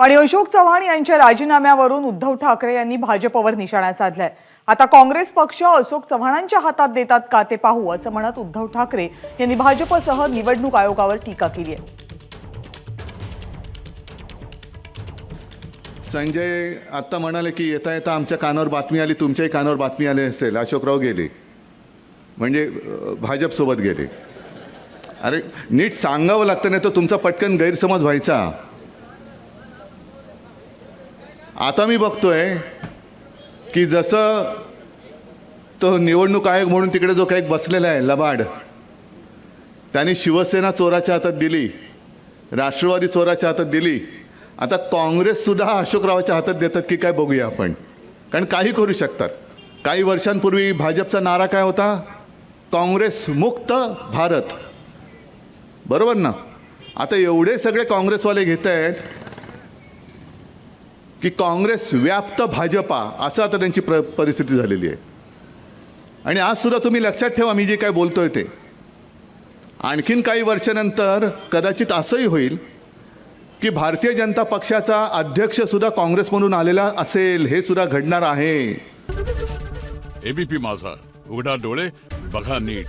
आणि अशोक चव्हाण यांच्या राजीनाम्यावरून उद्धव ठाकरे यांनी भाजपवर निशाणा साधलाय. आता काँग्रेस पक्ष अशोक चव्हाणांच्या हातात देतात का ते पाहू असं म्हणत उद्धव ठाकरे यांनी भाजपसह निवडणूक आयोगावर टीका केली आहे. संजय आत्ता म्हणाले की येता येता आमच्या कानावर बातमी आली तुमच्याही कानावर बातमी आली असेल. अशोकराव गेले. म्हणजे भाजपसोबत गेले. अरे नीट सांगावं लागतं नाही तर तुमचा पटकन गैरसमज व्हायचा. आता मी बघतोय की जसं तो निवडणूक आयोग म्हणून तिकडे जो काही बसलेला आहे लबाड त्यांनी शिवसेना चोराच्या हातात दिली राष्ट्रवादी चोराच्या हातात दिली. आता काँग्रेससुद्धा अशोकरावाच्या हातात देतात की काय बघूया आपण. कारण काही करू शकतात. काही वर्षांपूर्वी भाजपचा नारा काय होता? काँग्रेस मुक्त भारत. बरोबर ना? आता एवढे सगळे काँग्रेसवाले घेत आहेत की काँग्रेस व्याप्त भाजपा असं आता त्यांची प्र परिस्थिती झालेली आहे. आणि आज सुद्धा तुम्ही लक्षात ठेवा मी जे काय बोलतोय ते. आणखीन काही वर्षानंतर कदाचित असंही होईल की भारतीय जनता पक्षाचा अध्यक्ष सुद्धा काँग्रेसमधून आलेला असेल हे सुद्धा घडणार आहे. एबीपी माझा. उघडा डोळे बघा नीट.